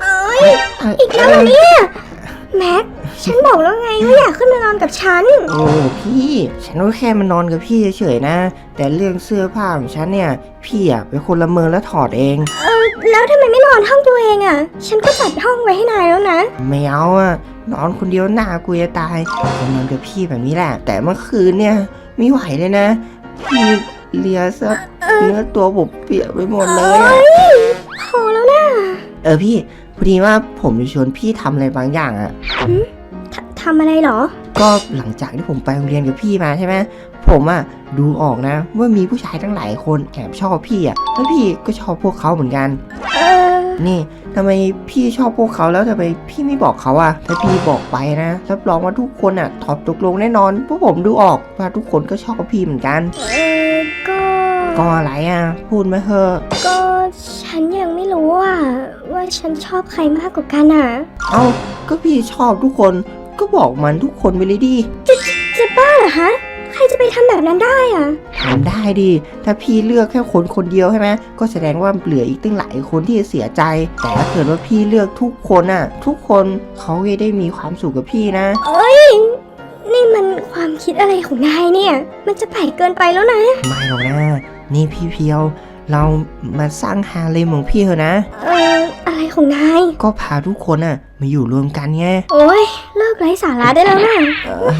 เอ้ยอีกแล้วเหรอเนี่ยแม็กฉันบอกแล้วไงว่าอยากขึ้นมานอนกับฉัน โอ้พี่ ฉันก็แค่มานอนกับพี่เฉยๆนะ แต่เรื่องเสื้อผ้าของฉันเนี่ย พี่อะเป็นคนละเมอแล้วถอดเองแล้วทำไมไม่นอนห้องตัวเองอะฉันก็จัดห้องไว้ให้นายแล้วนะ ไม่เอาอะนอนคนเดียวหน้ากูจะตายจะนอนกับพี่แบบนี้แหละ แต่เมื่อคืนเนี่ยไม่ไหวเลยนะพี่ เลียซะเนื้อตัวผมเปียกไปหมดเลยอะพอแล้วนะเออพี่พอดีว่าผมจะชวนพี่ทำอะไรบางอย่างอะททำอะไรเหรอ ก็หลังจากที่ผมไปโรงเรียนกับพี่มาใช่ไหมผมอะดูออกนะ ว่ามีผู้ชายทั้งหลายคนแอบชอบพี่อะแล้วพี่ก็ชอบพวกเขาเหมือนกัน เออ นี่ทำไมพี่ชอบพวกเขาแล้วทำไมพี่ไม่บอกเขาอะถ้าพี่บอกไปนะรับรองว่าทุกคนอะตอบตกลงแน่นอนเพราะผมดูออกว่าทุกคนก็ชอบพี่เหมือนกัน เออ ก็ก็อะไรอะพูดมาเถอะ ก็ฉันยังไม่รู้อะว่าฉันชอบใครมากกว่ากันอะ เอ้า ก็พี่ชอบทุกคน ก็บอกมันทุกคนไปเลยดิจะบ้าเหรอฮะ ใครจะไปทำแบบนั้นได้อะ ทำได้ดิ ถ้าพี่เลือกแค่คนคนเดียวใช่ไหม ก็แสดงว่าเหลืออีกตั้งหลายคนที่จะเสียใจ แต่ถ้าเกิดว่าพี่เลือกทุกคนอะทุกคนเขาจะได้มีความสุขกับพี่นะ เอ้ย นี่มันความคิดอะไรของนายเนี่ย มันจะแปลกเกินไปแล้วนะ ไม่หรอกนะ นี่พี่เพียว เรามาสร้างฮาเลมของพี่เถอะนะ เอออะไรของนาย ก็พาทุกคนอะมาอยู่รวมกันไง โอ้ยเลิกไร้สาระได้แล้วนะเออ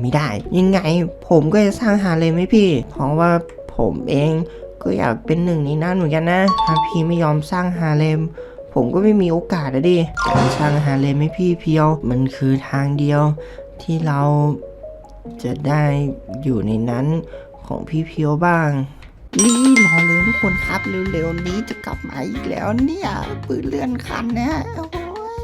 ไม่ได้ ยังไงผมก็จะสร้างฮาเลมให้พี่ เพราะว่าผมเองก็อยากเป็นหนึ่งในนั้นเหมือนกันนะ ถ้าพี่ไม่ยอมสร้างฮาเลม ผมก็ไม่มีโอกาสอะดิการสร้างฮาเลมให้พี่เพียว มันคือทางเดียว ที่เราจะได้อยู่ในนั้นของพี่เพียวบ้าง นี่รอเลยทุกคนครับเร็วๆนี้จะกลับมาอีกแล้วเนี่ยปืนเลื่อนคันนะโอ้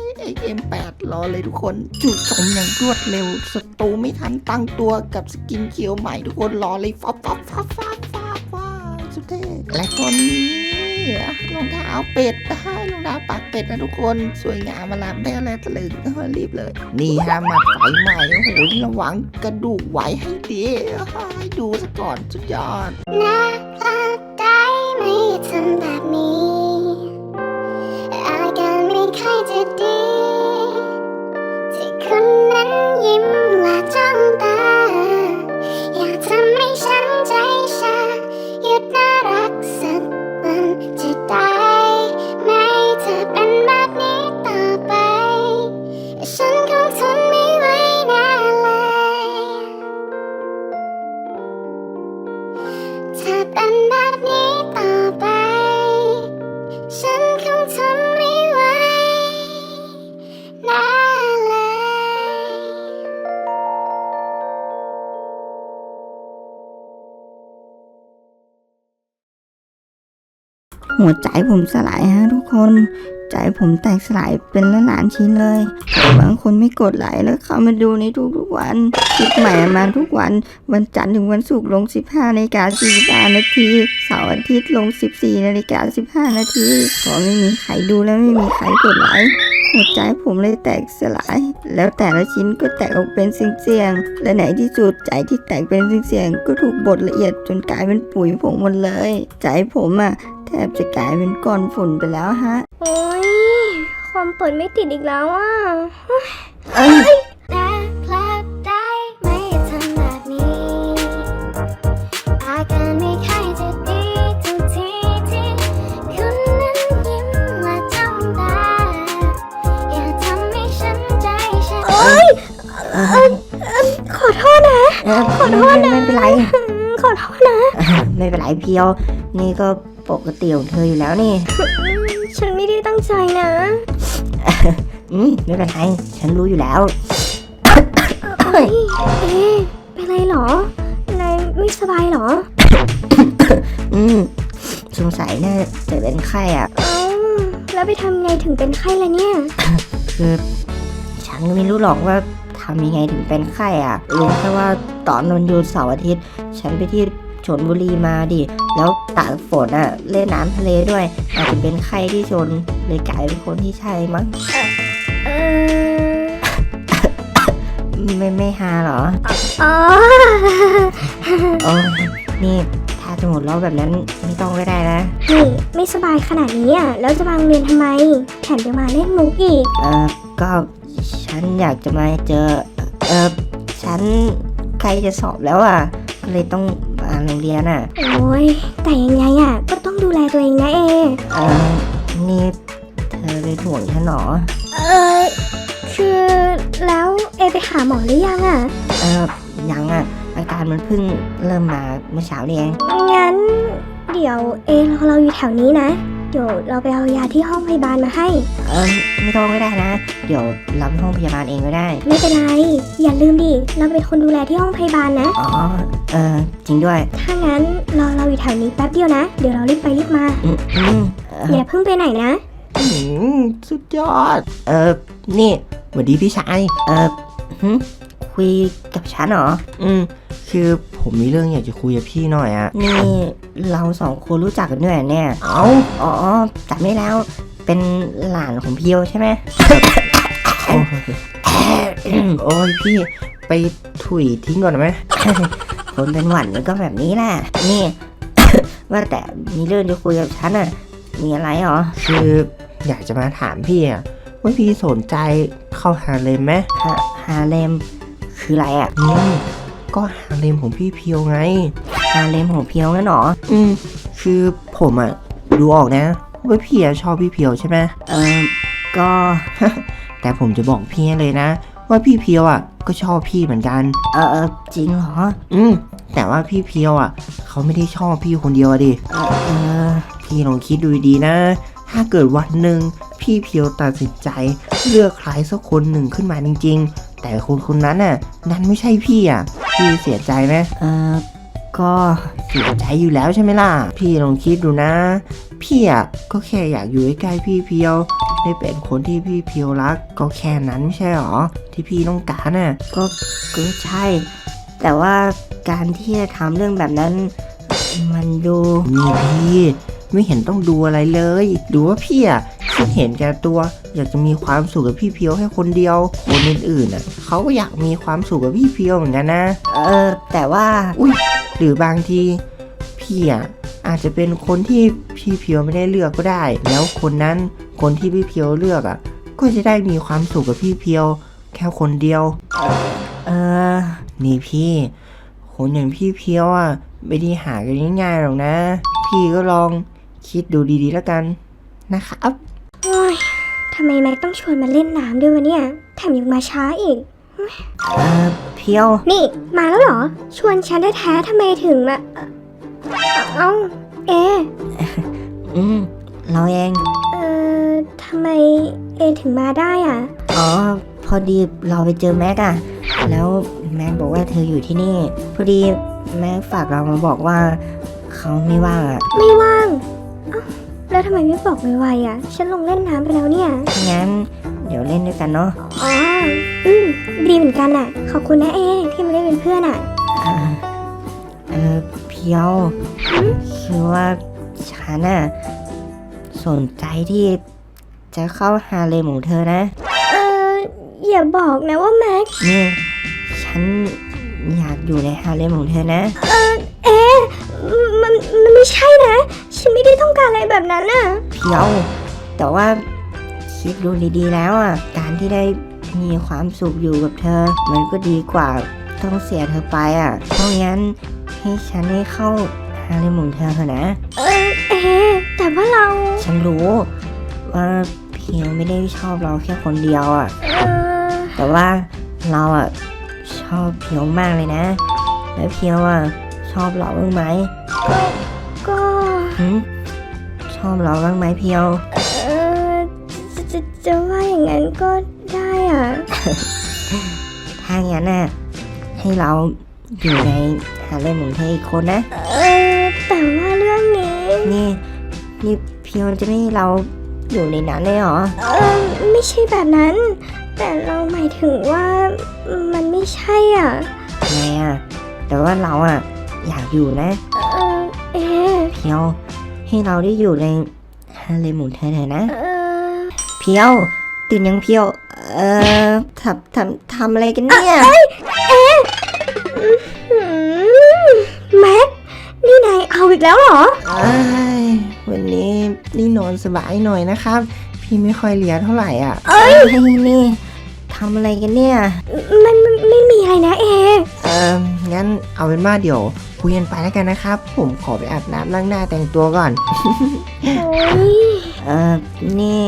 ยไอเอ็มแปดรอเลยทุกคนจุดสมอย่างรวดเร็วศัตรูไม่ทันตั้งตัวกับสกินเขียวใหม่ทุกคนรอเลยฟ้าฟ้าฟ้าฟ้าฟ้าฟ้าสุดเท่และตอนนี้ รองเท้าเป็ดได้รองเท้าปากเป็ดนะทุกคนสวยงามมาลามได้อะไรตะลึงรีบเลย นี่ฮะมาไฟใหม่โอ้โหระวังกระดูกไหวให้ดีให้ดูซะก่อนสุดยอดน่าพลาดได้ไม่ทำแบบนี้ หัวใจผมสลายฮะทุกคน ใจผมแตกสลายเป็นละล้านชิ้นเลยบางคนไม่กดไลค์แล้วเข้ามาดูในทุกๆวันคลิปใหม่มาทุกวัน วันจันทร์ถึงวันศุกร์ลง 15นาฬิกา45นาทีเสาร์อาทิตย์ลง 14นาฬิกา15นาทีก็ไม่มีใครดูและไม่มีใครกดไลค์ หัวใจผมเลยแตกสลาย แล้วแต่ละชิ้นก็แตกออกเป็นเสียงๆและไหนที่สุดใจที่แตกเป็นเสียงๆก็ถูกบดละเอียดจนกลายเป็นปุ๋ยผงหมดเลย ใจผมอะแทบจะกลายเป็นก้อนฝุ่นไปแล้วฮะ โอ้ยความเปิดไม่ติดอีกแล้วอะแต่พ โทษนะไม่เป็นไรอืมขอโทษนะ ไม่เป็นไรเพียว นี่ก็ปกติของเธออยู่แล้วนี่ ฉันไม่ได้ตั้งใจนะ อืมไม่เป็นไร ฉันรู้อยู่แล้วเฮ้ยเอ๊ะเป็นไรเหรอ นายไม่สบายเหรอ อืมสงสัยน่าจะเป็นไข้อะเอ้าแล้วไปทำไงถึงเป็นไข้ล่ะเนี่ย คือ ฉันก็ไม่รู้หรอกว่าทำยังไงถึงเป็นไข้อะรู้แค่ว่าตอนวันหยุดเสาร์อาทิตย์ ฉันไปที่ชนบุรีมาดิ แล้วตากฝนอะ เล่นน้ำทะเลด้วย อาจจะเป็นไข้ที่ชนเลยกลายเป็นคนที่ใช่มั้งเออไม่ไม่ฮาเหรอ อ๋อโอ้ยนี่ถ้าจะหมดล้อแบบนั้นไม่ต้องก็ได้นะนี่ไม่สบายขนาดนี้อะ แล้วจะมาโรงเรียนทำไม แถมจะมาเล่นมุกอีก เออก็ ฉันอยากจะมาเจอ เออฉันใกล้จะสอบแล้วอะก็เลยต้องมาโรงเรียนอะ โอ้ยแต่ยังไงอะ ก็ต้องดูแลตัวเองนะเอเออนี่เธอเป็นห่วงฉันเหรอ เออคือแล้วเอไปหาหมอหรือยังอะ เออยังอะ อาการมันเพิ่งเริ่มมาเมื่อเช้านี่เองงั้น เดี๋ยวเอรอเราอยู่แถวนี้นะ เดี๋ยวเราไปเอายาที่ห้องพยาบาลมาให้ เออไม่ต้องก็ได้นะ เดี๋ยวรับห้องพยาบาลเองก็ได้ ไม่เป็นไร อย่าลืมดิ เราเป็นคนดูแลที่ห้องพยาบาลนะ อ๋อ เออจริงด้วย ถ้างั้นรอเราอยู่แถวนี้แป๊บเดียวนะ เดี๋ยวเรารีบไปรีบมาอืมอืมเอออย่าเพิ่งไปไหนนะ อืมสุดยอด เออนี่สวัสดีพี่ชาย เออหึคุยกับฉันเหรอ อืม คือ ผมมีเรื่องอยากจะคุยกับพี่หน่อยอะนี่เราสองคนรู้จักกันด้วยเหรอเนี่ย เอ้าอ๋อจำได้แล้ว เป็นหลานของเพียวใช่ไหม โอ้ยโอ้ยพี่ไปถุยทิ้งก่อนไหม คนเป็นหวัดมันก็แบบนี้แหละ นี่ ว่าแต่มีเรื่องจะคุยกับฉันอะมีอะไรเหรอ คืออยากจะมาถามพี่อะว่าพี่สนใจเข้าหาเลมไหมฮาฮาเลมคืออะไรอะอืม ก็หาเลมของพี่เพียวไง ฮาเลมของเพียวงั้นเหรอ อืม คือผมอะดูออกนะว่าพี่อะชอบพี่เพียวใช่ไหมเออก็ แต่ผมจะบอกพี่เลยนะ ว่าพี่เพียวอะก็ชอบพี่เหมือนกัน เออเออจริงเหรอ อืม แต่ว่าพี่เพียวอะเขาไม่ได้ชอบพี่คนเดียวอะดิ เออเออพี่ลองคิดดูดีๆนะ ถ้าเกิดวันหนึ่งพี่เพียวตัดสินใจเลือกใครสักคนหนึ่งขึ้นมาจริง ๆ แต่คนคนนั้นน่ะนั้นไม่ใช่พี่อะ พี่เสียใจไหมเออก็เสียใจอยู่แล้วใช่ไหมล่ะ พี่ลองคิดดูนะ พี่อะก็แค่อยากอยู่ใกล้ๆพี่เพียว ได้เป็นคนที่พี่เพียวรัก ก็แค่นั้นไม่ใช่หรอ ที่พี่ต้องการน่ะก็ก็ใช่ แต่ว่าการที่จะทำเรื่องแบบนั้น มันดูนี่พี่ ไม่เห็นต้องดูอะไรเลยดูว่าพี่อะคิดเห็นแก่ตัว อยากจะมีความสุขกับพี่เพียวแค่คนเดียว คนอื่นๆอะเขาก็อยากมีความสุขกับพี่เพียวเหมือนกันนะ เออ แต่ว่า อุ้ยหรือบางทีพี่อะอาจจะเป็นคนที่พี่เพียวไม่ได้เลือกก็ได้ แล้วคนนั้นคนที่พี่เพียวเลือกอะ ก็จะได้มีความสุขกับพี่เพียว แค่คนเดียว เออ นี่พี่ คนอย่างพี่เพียวอะไม่ได้หากันง่ายๆหรอกนะ พี่ก็ลอง คิดดูดีๆแล้วกันนะครับโอ้ยทำไมแม็กต้องชวนมาเล่นน้ำด้วยวะเนี่ย แถมยังมาช้าอีก เออเพียว นี่มาแล้วเหรอ ชวนฉันแท้ๆทำไมถึงมาเอ้าเอ อืม เราเอง เอ่อทำไมเอถึงมาได้อะ อ๋อ พอดีเราไปเจอแม็กอะแล้วแม็กบอกว่าเธออยู่ที่นี่ พอดีแม็กฝากเรามาบอกว่า เขาไม่ว่างอะไม่ว่างเอ้า แล้วทำไมไม่บอกไวๆอะ ฉันลงเล่นน้ำไปแล้วเนี่ย งั้น เดี๋ยวเล่นด้วยกันเนาะอ๋อ อืม ดีเหมือนกันอะ ขอบคุณนะเอที่มาเล่นเป็นเพื่อนอะเออเออเพียวคือว่าฉันน่ะสนใจที่จะเข้าฮาเลมของเธอนะ เอออย่าบอกนะว่าแม็ก นี่ ฉันอยากอยู่ในฮาเลมของเธอนะ เอมันมันไม่ใช่นะ ฉันไม่ได้ต้องการอะไรแบบนั้นน่ะเพียวแต่ว่าคิดดูดีๆแล้วอะการที่ได้มีความสุขอยู่กับเธอ มันก็ดีกว่าต้องเสียเธอไปอะเพราะงั้นให้ฉันได้เข้าฮาเลมของเธอเถอะนะ เออเอแต่ว่าเรา ฉันรู้ว่าเพียวไม่ได้ชอบเราแค่คนเดียวอะ เออแต่ว่าเราอะชอบเพียวมากเลยนะ แล้วเพียวอะชอบเราบ้างไหม ก็หึ ชอบเราบ้างไหมเพียว เออจะจะจะว่าอย่างนั้นก็ได้อะ ถ้างั้นน่ะให้เราอยู่ในหาเล่มของเธออีกคนนะ เออ แต่ว่าเรื่องนี้ นี่นี่เพียวจะไม่ให้เราอยู่ในนั้นเลยเหรอ เออไม่ใช่แบบนั้น แต่เราหมายถึงว่ามันไม่ใช่อะไงอะ แต่ว่าเราอะอยากอยู่นะ เออเอเพียว ให้เราได้อยู่ในฮาเล่มของเธอเถอะนะเออเพียว ตื่นยังเพียว เอ่อทำทำทำอะไรกันเนี่ยหืมแม็ก นี่นายเอาาอีกแล้วเหรอเอ้ยวันนี้นี่นอนสบายหน่อยนะครับ พี่ไม่ค่อยเลียเท่าไหร่อะเฮ้ยนี่ทำอะไรกันเนี่ย มันไม่ไม่มีอะไรนะเอ เอองั้นเอาเป็นว่าเดี๋ยว คุยกันไปแล้วกันนะครับ ผมขอไปอาบน้ำล้างหน้าแต่งตัวก่อนโอ้ยเออนี่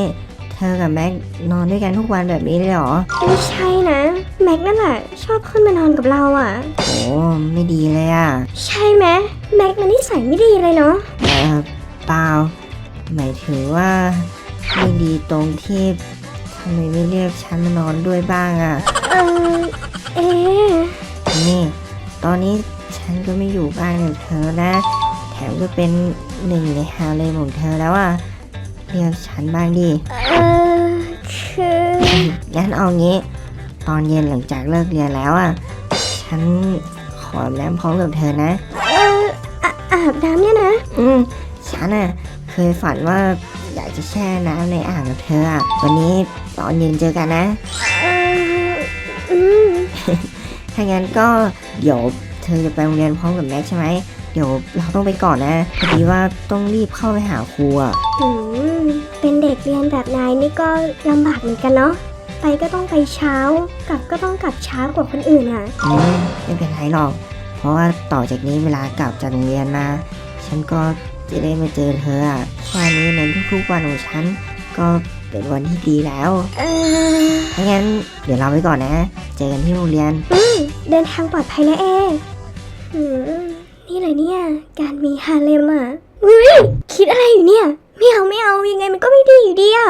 เธอกับแม็กนอนด้วยกันทุกวันแบบนี้เลยเหรอ ไม่ใช่นะ แม็กนั่นแหละชอบขึ้นมานอนกับเราอะ โอ้ไม่ดีเลยอะ ใช่ไหมแม็กมันนิสัยไม่ดีเลยเนาะเออเปล่า หมายถึงว่าไม่ดีตรงที่ทำไมไม่เรียกฉันมานอนด้วยบ้างอะ เออเอนี่ ตอนนี้ ฉันก็ไม่อยู่บ้านกับเธอนะ แถมก็เป็นหนึ่งในฮาเลมของเธอแล้วอะเรียกฉันบ้างดิเออคืองั้นเอางี้ ตอนเย็นหลังจากเลิกเรียนแล้วอะ ฉันขออาบน้ำพร้อมกับเธอนะ เอออะอาบน้ำเนี่ยนะ อืมฉันอะเคยฝันว่าอยากจะแช่น้ำในอ่างกับเธออะวันนี้ตอนเย็นเจอกันนะ เอออืม ถ้างั้นก็เดี๋ยว เธอจะไปโรงเรียนพร้อมกับแม็กใช่ไหม เดี๋ยวเราต้องไปก่อนนะพอดีว่าต้องรีบเข้าไปหาครูอะอืมเป็นเด็กเรียนแบบนายนี่ก็ลำบากเหมือนกันเนาะ ไปก็ต้องไปเช้า กลับก็ต้องกลับช้ากว่าคนอื่นอะ อืมไม่เป็นไรหรอก เพราะว่าต่อจากนี้เวลากลับจากโรงเรียนมา ฉันก็จะได้มาเจอเธออะแค่นี้ในทุกๆวันของฉันก็เป็นวันที่ดีแล้วเออถ้างั้นเดี๋ยวเราไปก่อนนะ เจอกันที่โรงเรียนอืมเดินทางปลอดภัยนะเอ อืมนี่เลยเนี่ย การมีฮาเลมอะอุ้ยคิดอะไรอยู่เนี่ย ไม่เอาไม่เอายังไงมันก็ไม่ดีอยู่ดีอะ